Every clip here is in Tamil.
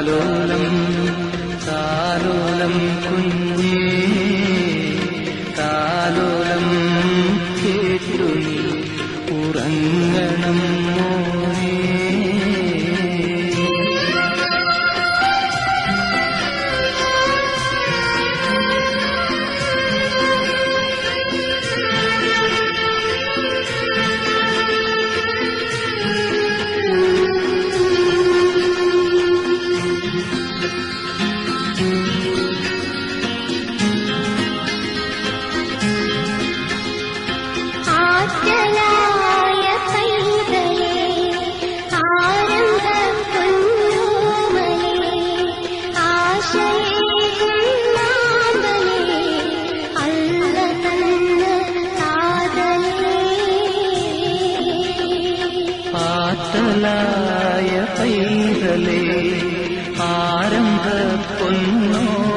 താലോലം താലോലം കുഞ്ഞേ താലോലം കേട്ടു നീ ഉറങ്ങണം.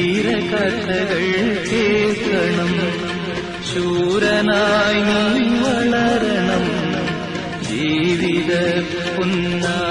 വീരകഥകൾ കേൾക്കണം. ശൂരനായി വളരണം. ജീവിത പുന്നാ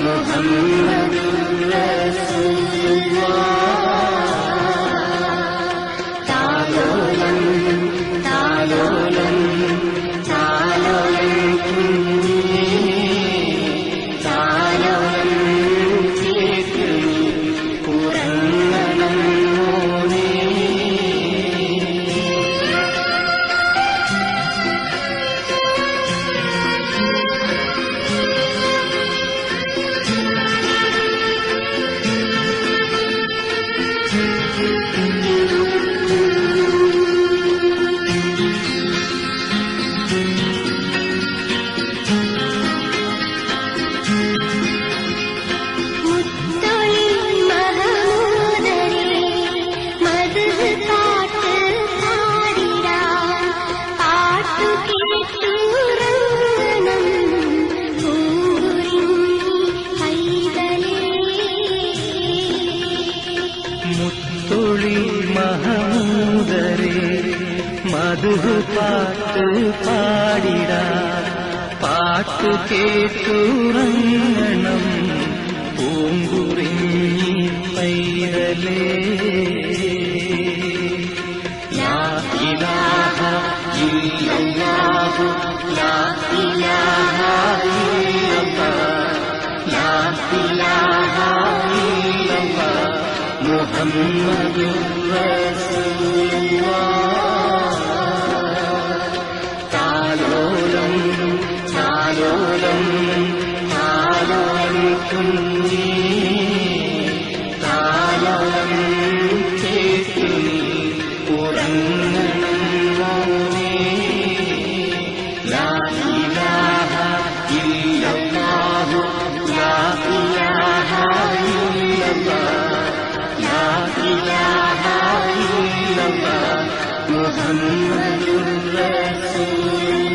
محمد அழகு பாட்டு. பாடிடா பாட்டு கேட்டுறங்கணம் பூங்குறிஞ்சி பைரலே. லா இலாஹா இல்லல்லாஹு லா இலாஹா Thank you.